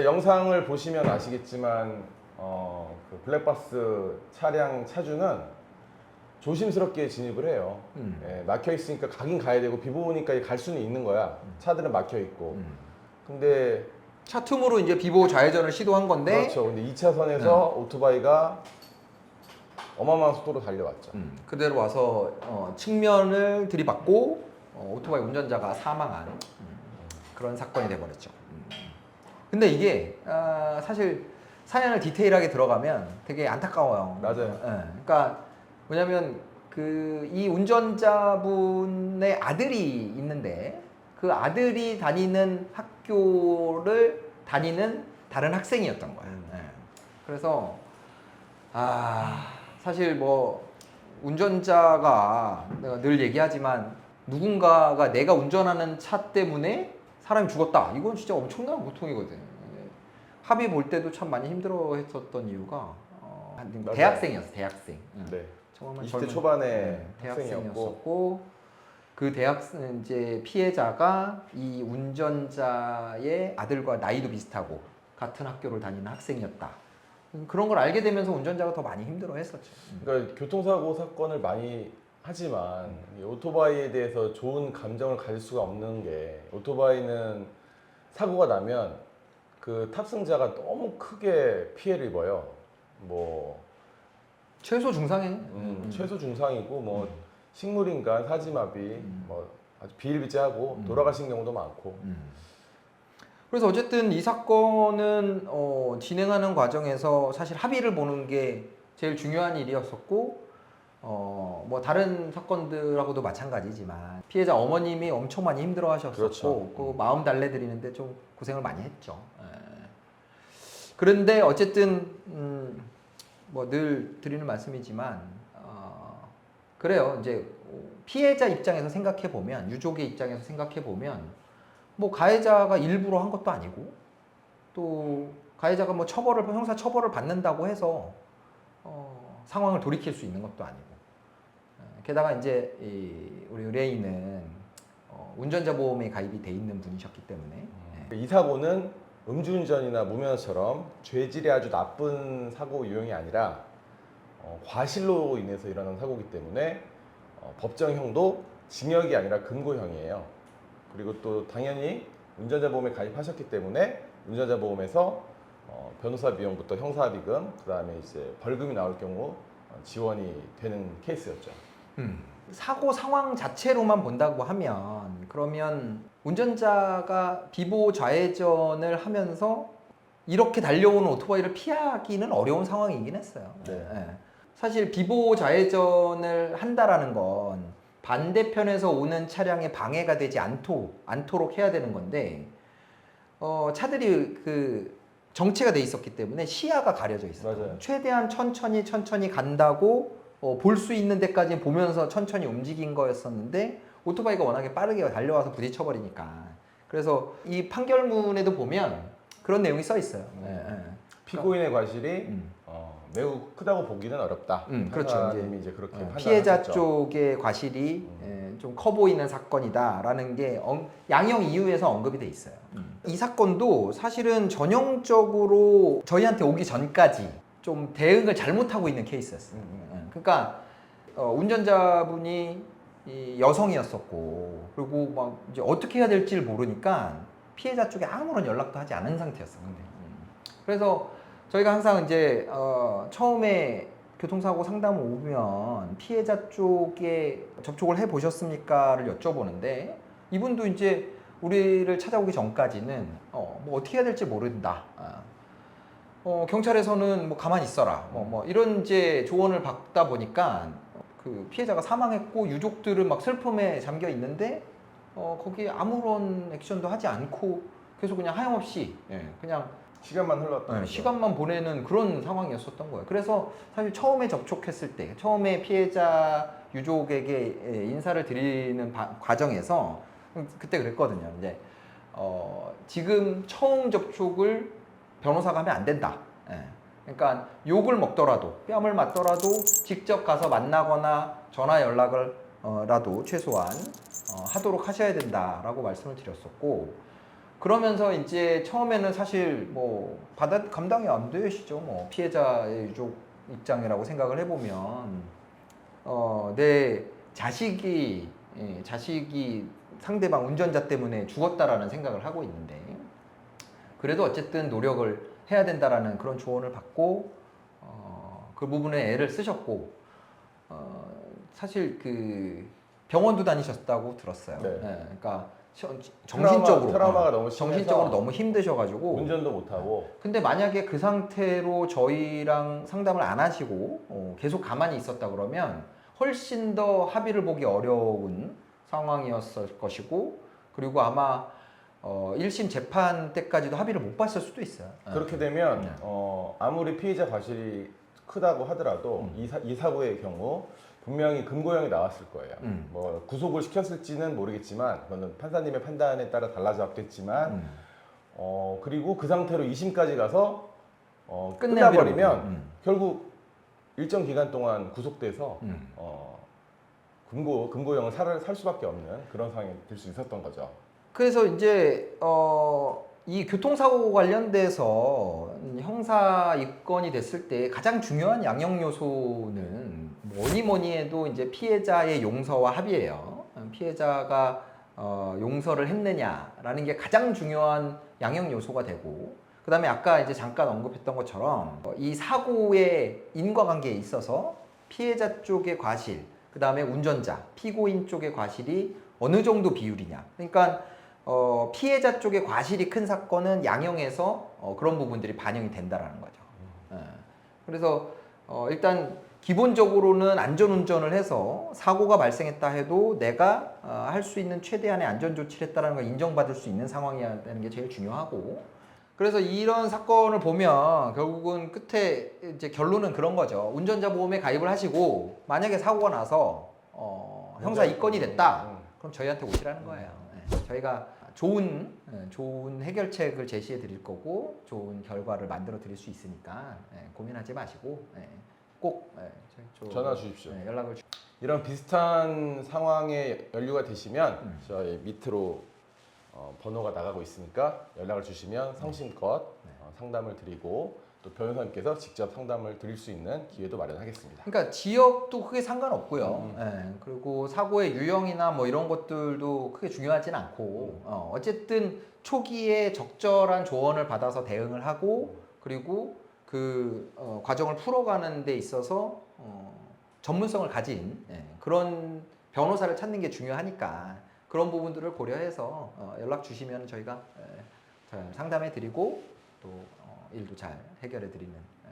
그러니까 영상을 보시면 아시겠지만 어, 그 블랙박스 차량 차주는 조심스럽게 진입을 해요. 음. 예, 막혀 있으니까 가긴 가야 되고 비 오니까 갈 수는 있는 거야. 차들은 막혀 있고. 음. 근데 차 틈으로 이제 비보 좌회전을 시도한 건데 그렇죠. 근데 2차선에서 오토바이가 어마어마한 속도로 달려왔죠. 음, 그대로 와서 어, 측면을 들이받고 어, 오토바이 운전자가 사망한 음, 그런 사건이 돼버렸죠. 음. 근데 이게 아, 사실 사연을 디테일하게 들어가면 되게 안타까워요. 맞아요. 예, 그러니까 뭐냐면 그 이 운전자분의 아들이 있는데 그 아들이 다니는 학교를 다니는 다른 학생이었던 거야. 음. 예. 그래서 아 사실 뭐 운전자가 내가 늘 얘기하지만 누군가가 내가 운전하는 차 때문에 사람이 죽었다. 이건 진짜 엄청난 고통이거든. 예. 합의 볼 때도 참 많이 힘들어했었던 이유가 어, 맞아요. 대학생이었어. 대학생. 응. 네. 정말 20대 젊은 초반의 네, 학생이었고 대학생이었었고 그 대학생 이제 피해자가 이 운전자의 아들과 나이도 비슷하고 같은 학교를 다니는 학생이었다. 음, 그런 걸 알게 되면서 운전자가 더 많이 힘들어했었죠. 음. 그러니까 교통사고 사건을 많이 하지만 이 오토바이에 대해서 좋은 감정을 가질 수가 없는 게 오토바이는 사고가 나면 그 탑승자가 너무 크게 피해를 입어요. 뭐 최소 중상해. 음, 음. 최소 중상이고 뭐 음. 식물인간 사지마비 음. 뭐 아주 비일비재하고 음. 돌아가신 경우도 많고 음. 그래서 어쨌든 이 사건은 어, 진행하는 과정에서 사실 합의를 보는 게 제일 중요한 일이었었고 어, 뭐 다른 사건들하고도 마찬가지지만 피해자 어머님이 엄청 많이 힘들어 하셨었고 그렇죠. 그 마음 달래드리는데 좀 고생을 많이 했죠. 예. 그런데 어쨌든 음, 뭐늘 드리는 말씀이지만 어, 그래요. 이제 피해자 입장에서 생각해 보면 유족의 입장에서 생각해 보면 뭐 가해자가 일부러 한 것도 아니고 또 가해자가 뭐 처벌을 형사 처벌을 받는다고 해서 어, 상황을 돌이킬 수 있는 것도 아니고 어, 게다가 이제 이 우리 의뢰인은 어, 운전자 보험에 가입이 돼 있는 분이셨기 때문에 예. 이 사고는 음주운전이나 무면허처럼 죄질이 아주 나쁜 사고 유형이 아니라 어, 과실로 인해서 일어난 사고이기 때문에 어, 법정형도 징역이 아니라 금고형이에요. 그리고 또 당연히 운전자 보험에 가입하셨기 때문에 운전자 보험에서 어, 변호사 비용부터 형사비금 그 다음에 이제 벌금이 나올 경우 어, 지원이 되는 케이스였죠. 음. 사고 상황 자체로만 본다고 하면 그러면 운전자가 비보 좌회전을 하면서 이렇게 달려오는 오토바이를 피하기는 어려운 상황이긴 했어요. 네. 예. 사실 비보 좌회전을 한다라는 건 반대편에서 오는 차량에 방해가 되지 않도, 않도록 해야 되는 건데 어, 차들이 그 정체가 돼 있었기 때문에 시야가 가려져 있어요. 맞아요. 최대한 천천히 천천히 간다고 어, 볼 수 있는 데까지 보면서 천천히 움직인 거였었는데 오토바이가 워낙에 빠르게 달려와서 부딪혀 버리니까 그래서 이 판결문에도 보면 그런 내용이 써 있어요. 예, 예. 피고인의 과실이 음. 어, 매우 크다고 보기는 어렵다. 음, 그렇죠. 판사님이 이제 그렇게 어, 판단하셨죠. 피해자 쪽의 과실이 좀커 보이는 사건이다라는 게 엉- 양형 이유에서 언급이 돼 있어요. 이 사건도 사실은 전형적으로 저희한테 오기 전까지 좀 대응을 잘못하고 있는 케이스였어요. 음, 예, 그러니까 어, 운전자분이 이 여성이었었고 그리고 막 이제 어떻게 해야 될지를 모르니까 피해자 쪽에 아무런 연락도 하지 않은 상태였어요. 근데. 음. 그래서 저희가 항상 이제 어, 처음에 교통사고 상담 오면 피해자 쪽에 접촉을 해 보셨습니까를 여쭤보는데 이분도 이제 우리를 찾아오기 전까지는 어, 뭐 어떻게 해야 될지 모른다. 아. 어, 경찰에서는 뭐 가만히 있어라. 뭐, 뭐 이런 이제 조언을 받다 보니까 그 피해자가 사망했고 유족들은 막 슬픔에 잠겨 있는데 어, 거기에 아무런 액션도 하지 않고 계속 그냥 하염없이 예, 그냥 시간만 흘렀던 네, 거죠. 시간만 보내는 그런 상황이었었던 거예요. 그래서 사실 처음에 접촉했을 때, 처음에 피해자 유족에게 예, 인사를 드리는 바- 과정에서 그때 그랬거든요. 이제 어, 지금 처음 접촉을 변호사가 하면 안 된다. 예. 그러니까 욕을 먹더라도 뺨을 맞더라도 직접 가서 만나거나 전화 연락을 어, 라도 최소한 어, 하도록 하셔야 된다라고 말씀을 드렸었고 그러면서 이제 처음에는 사실 뭐 받아 감당이 안 되시죠. 뭐 피해자의 유족 입장이라고 생각을 해보면 어, 내 자식이 예, 자식이 상대방 운전자 때문에 죽었다라는 생각을 하고 있는데 그래도 어쨌든 노력을 해야 된다라는 그런 조언을 받고 어, 그 부분에 애를 쓰셨고 어, 사실 그 병원도 다니셨다고 들었어요. 네. 예, 그러니까 시- 정신적으로 트라우마, 트라우마가 어, 너무 정신적으로 너무 힘드셔가지고 운전도 못 하고 근데 만약에 그 상태로 저희랑 상담을 안 하시고 어, 계속 가만히 있었다 그러면 훨씬 더 합의를 보기 어려운 상황이었을 것이고 그리고 아마 어, 1심 재판 때까지도 합의를 못 봤을 수도 있어요. 그렇게 되면 네. 어, 아무리 피해자 과실이 크다고 하더라도 음. 이, 사, 이 사고의 경우 분명히 금고형이 나왔을 거예요. 음. 뭐 구속을 시켰을지는 모르겠지만 그거는 판사님의 판단에 따라 달라졌겠지만 음. 어, 그리고 그 상태로 2심까지 가서 어, 끝내 합의를 끝나버리면 보고. 음. 결국 일정 기간 동안 구속돼서 음. 어, 금고 금고형을 살, 살 수밖에 없는 그런 상황이 될 수 있었던 거죠. 그래서 이제 어, 이 교통사고 관련돼서 형사 입건이 됐을 때 가장 중요한 양형 요소는 뭐니 뭐니 해도 이제 피해자의 용서와 합의예요. 피해자가 어, 용서를 했느냐라는 게 가장 중요한 양형 요소가 되고 그 다음에 아까 이제 잠깐 언급했던 것처럼 어, 이 사고의 인과관계에 있어서 피해자 쪽의 과실, 그 다음에 운전자, 피고인 쪽의 과실이 어느 정도 비율이냐. 그러니까 어, 피해자 쪽의 과실이 큰 사건은 양형에서 어, 그런 부분들이 반영이 된다라는 거죠. 예. 그래서 어, 일단 기본적으로는 안전운전을 해서 사고가 발생했다 해도 내가 어, 할 수 있는 최대한의 안전 조치를 했다는 걸 인정받을 수 있는 상황이어야 되는 게 제일 중요하고 그래서 이런 사건을 보면 결국은 끝에 이제 결론은 그런 거죠. 운전자 보험에 가입을 하시고 만약에 사고가 나서 어, 형사 입건이 됐다. 음. 그럼 저희한테 오시라는 거예요. 네. 저희가 좋은 네, 좋은 해결책을 제시해 드릴 거고 좋은 결과를 만들어 드릴 수 있으니까 네, 고민하지 마시고 네, 꼭 전화 주십시오. 네, 연락을 주... 이런 비슷한 상황에 연루가 되시면 음. 저희 밑으로 어, 번호가 나가고 있으니까 연락을 주시면 성심껏 네. 어, 상담을 드리고 또 변호사님께서 직접 상담을 드릴 수 있는 기회도 마련하겠습니다. 그러니까 지역도 크게 상관없고요. 음. 네, 그리고 사고의 유형이나 뭐 이런 것들도 크게 중요하진 않고 어, 어쨌든 초기에 적절한 조언을 받아서 대응을 하고 그리고 그 어, 과정을 풀어가는 데 있어서 어, 전문성을 가진 예, 그런 변호사를 찾는 게 중요하니까 그런 부분들을 고려해서 어, 연락 주시면 저희가 예, 잘 상담해 드리고 또 어, 일도 잘 해결해 드리는 예,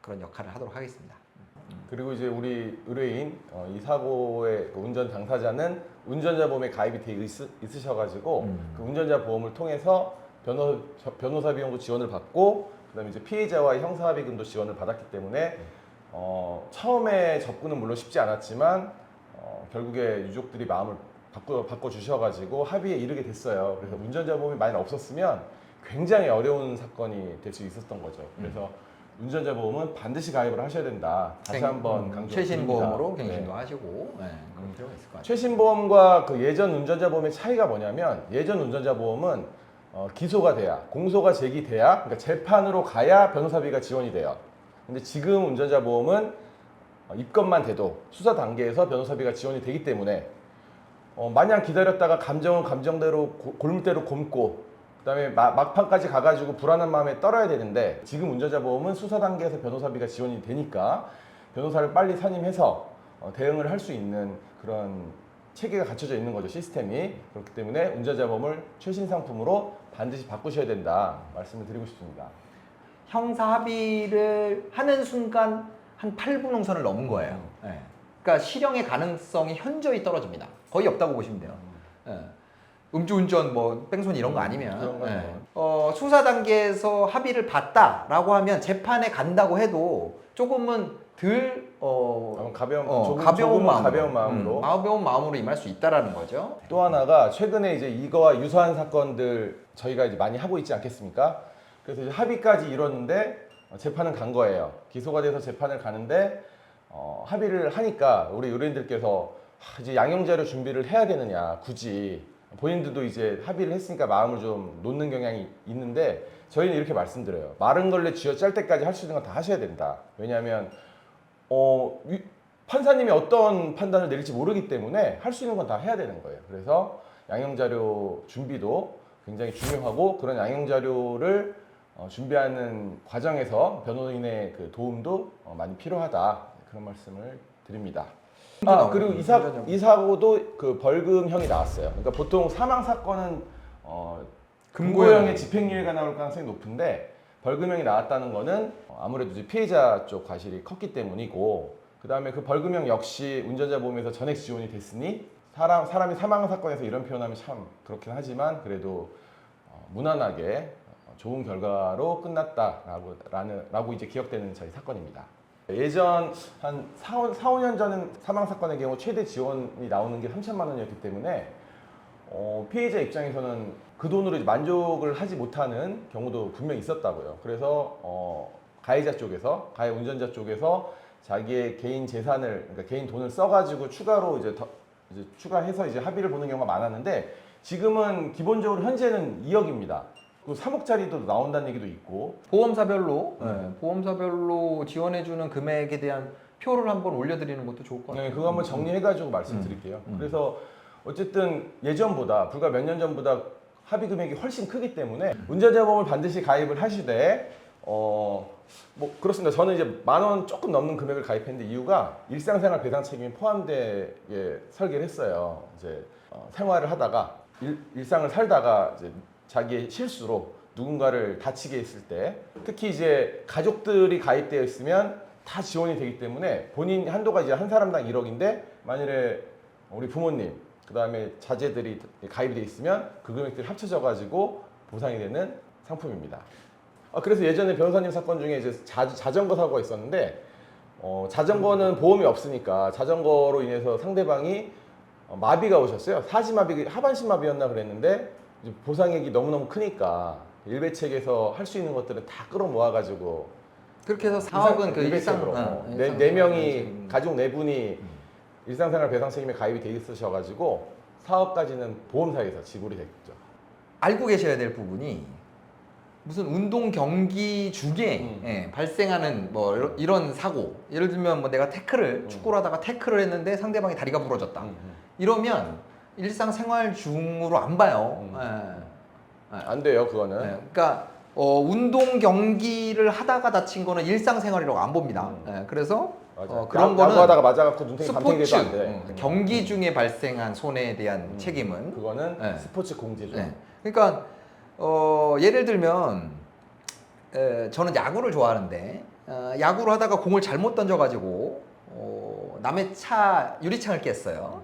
그런 역할을 하도록 하겠습니다. 그리고 이제 우리 의뢰인 어, 이 사고의 그 운전 당사자는 운전자 보험에 가입이 돼 있, 으셔가지고 음. 그 운전자 보험을 통해서 변호, 저- 변호사 비용도 지원을 받고 그다음에 이제 피해자와 형사합의금도 지원을 받았기 때문에 어, 처음에 접근은 물론 쉽지 않았지만 어, 결국에 유족들이 마음을 바꿔, 바꿔 주셔가지고 합의에 이르게 됐어요. 그래서 운전자 보험이 만약 없었으면 굉장히 어려운 사건이 될 수 있었던 거죠. 그래서 운전자 보험은 반드시 가입을 하셔야 된다. 다시 한번 음, 강조. 최신 보험으로 갱신도 네. 하시고 예, 그런 필요가 있을 것 같아요. 최신 보험과 그 예전 운전자 보험의 차이가 뭐냐면 예전 운전자 보험은 어, 기소가 돼야 공소가 제기돼야 그러니까 재판으로 가야 변호사비가 지원이 돼요. 근데 지금 운전자 보험은 어, 입건만 돼도 수사 단계에서 변호사비가 지원이 되기 때문에 어, 마냥 기다렸다가 감정은 감정대로 고- 골무대로 곪고 그다음에 마- 막판까지 가가지고 불안한 마음에 떨어야 되는데 지금 운전자 보험은 수사 단계에서 변호사비가 지원이 되니까 변호사를 빨리 선임해서 어, 대응을 할 수 있는 그런 체계가 갖춰져 있는 거죠 시스템이 그렇기 때문에 운전자 보험을 최신 상품으로 반드시 바꾸셔야 된다 말씀을 드리고 싶습니다. 형사 합의를 하는 순간 한 8분 홍선을 넘은 거예요. 예. 그러니까 실형의 가능성이 현저히 떨어집니다. 거의 없다고 보시면 돼요. 예. 음주운전, 뭐 뺑소니 이런 거 아니면 그런 건 예. 뭐. 어, 수사 단계에서 합의를 봤다라고 하면 재판에 간다고 해도 조금은 덜 어, 가벼운 어, 조금, 가벼운 조금은 마음으로, 가벼운 마음으로 음, 가벼운 마음으로 임할 수 있다라는 거죠. 또 하나가 최근에 이제 이거와 유사한 사건들 저희가 이제 많이 하고 있지 않겠습니까? 그래서 이제 합의까지 이뤘는데 어, 재판은 간 거예요. 기소가 돼서 재판을 가는데 어, 합의를 하니까 우리 의뢰인들께서 하, 이제 양형 자료 준비를 해야 되느냐 굳이 본인들도 이제 합의를 했으니까 마음을 좀 놓는 경향이 있는데 저희는 이렇게 말씀드려요. 마른 걸레 쥐어 짤 때까지 할 수 있는 건 다 하셔야 된다. 왜냐하면 어, 위- 판사님이 어떤 판단을 내릴지 모르기 때문에 할 수 있는 건 다 해야 되는 거예요. 그래서 양형 자료 준비도 굉장히 중요하고 그런 양형 자료를 어, 준비하는 과정에서 변호인의 그 도움도 어, 많이 필요하다 그런 말씀을 드립니다. 아 그리고 이, 사, 이 사고도 그 벌금형이 나왔어요. 그러니까 보통 사망 사건은 어, 금고형의 집행유예가 나올 가능성이 높은데 벌금형이 나왔다는 거는 어, 아무래도 이제 피해자 쪽 과실이 컸기 때문이고 그 다음에 그 벌금형 역시 운전자 보험에서 전액 지원이 됐으니 사람 사람이 사망 사건에서 이런 표현하면 참 그렇긴 하지만 그래도 어, 무난하게 어, 좋은 결과로 끝났다라고 라는, 라고 이제 기억되는 저희 사건입니다. 예전 한 4, 5, 4, 5년 전 사망 사건의 경우 최대 지원이 나오는 게 3천만 원이었기 때문에 어, 피해자 입장에서는 그 돈으로 만족을 하지 못하는 경우도 분명히 있었다고요. 그래서 어, 가해자 쪽에서 가해 운전자 쪽에서 자기의 개인 재산을 그러니까 개인 돈을 써가지고 추가로 이제, 더, 이제 추가해서 이제 합의를 보는 경우가 많았는데 지금은 기본적으로 현재는 2억입니다. 그 3억짜리도 나온다는 얘기도 있고 보험사별로 음. 네, 보험사별로 지원해주는 금액에 대한 표를 한번 올려드리는 것도 좋을 것 같아요. 네, 그거 한번 정리해가지고 말씀드릴게요. 음. 그래서 어쨌든 예전보다 불과 몇 년 전보다 합의 금액이 훨씬 크기 때문에 운전자 보험을 반드시 가입을 하시되 어. 뭐 그렇습니다. 저는 이제 만 원 조금 넘는 금액을 가입했는데 이유가 일상생활 배상 책임이 포함되게 설계를 했어요. 이제 어, 생활을 하다가 일, 일상을 살다가 이제 자기의 실수로 누군가를 다치게 했을 때 특히 이제 가족들이 가입되어 있으면 다 지원이 되기 때문에 본인 한도가 이제 한 사람당 1억인데 만일에 우리 부모님 그 다음에 자제들이 가입이 돼 있으면 그 금액들이 합쳐져 가지고 보상이 되는 상품입니다. 아, 그래서 예전에 변호사님 사건 중에 이제 자, 자전거 사고가 있었는데 어, 자전거는 보험이 없으니까 자전거로 인해서 상대방이 어, 마비가 오셨어요. 사지마비, 하반신 마비였나 그랬는데 이제 보상액이 너무너무 크니까 일배책에서 할 수 있는 것들은 다 끌어모아 가지고 그렇게 해서 4억은 그 일상 일배책으로 어, 어, 네, 네 명이. 가족 네 분이 일상생활 배상 책임에 가입이 돼 있으셔 가지고 사업까지는 보험사에서 지불이 됐죠. 알고 계셔야 될 부분이 무슨 운동 경기 중에 음. 예, 발생하는 뭐 이런- 이런 사고 예를 들면 뭐 내가 태클을 음. 축구를 하다가 태클을 했는데 상대방이 다리가 부러졌다 음, 음. 이러면 일상생활 중으로 안 봐요 음. 예. 예. 안 돼요 그거는. 예, 그러니까 어, 운동 경기를 하다가 다친 거는 일상생활이라고 안 봅니다 음. 예, 그래서 맞아. 어, 그런 야- 거는 야구하다가 맞아갖고 눈탱이 감탱이 스포츠 돼도 안 돼. 음, 경기 중에 발생한 손해에 대한 음. 책임은 그거는 네. 스포츠 공제죠. 네. 그러니까 어, 예를 들면 에, 저는 야구를 좋아하는데 어, 야구를 하다가 공을 잘못 던져가지고 어, 남의 차 유리창을 깼어요.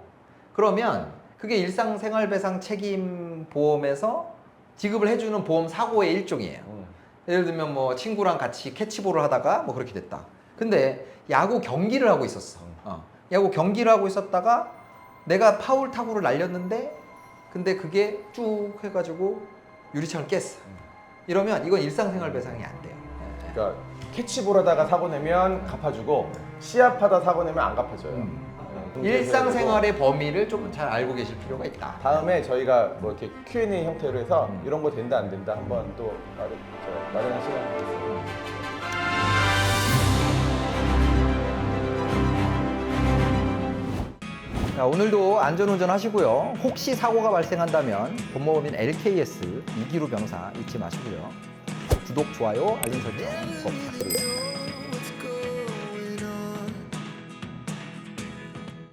그러면 그게 일상생활배상 책임 보험에서 지급을 해주는 보험 사고의 일종이에요. 음. 예를 들면 뭐 친구랑 같이 캐치볼을 하다가 뭐 그렇게 됐다. 근데 야구 경기를 하고 있었어. 음. 어. 야구 경기를 하고 있었다가 내가 파울 타구를 날렸는데 근데 그게 쭉 해가지고 유리창을 깼어. 이러면 이건 일상생활 배상이 안 돼요. 예. 그러니까 캐치볼 하다가 사고 내면 갚아주고 시합하다 사고 내면 안 갚아줘요. 음. 음, 공제해서 일상생활의 범위를 좀 잘 알고 계실 필요가 있다. 다음에 저희가 뭐 이렇게 Q&A 형태로 해서 음. 이런 거 된다 안 된다 한번 또 마련, 저, 마련한 시간 갖겠습니다. 자, 오늘도 안전운전 하시고요. 혹시 사고가 발생한다면 본모범인 LKS 이기루 변호사 잊지 마시고요. 구독, 좋아요, 알림 설정 꼭 부탁드리겠습니다.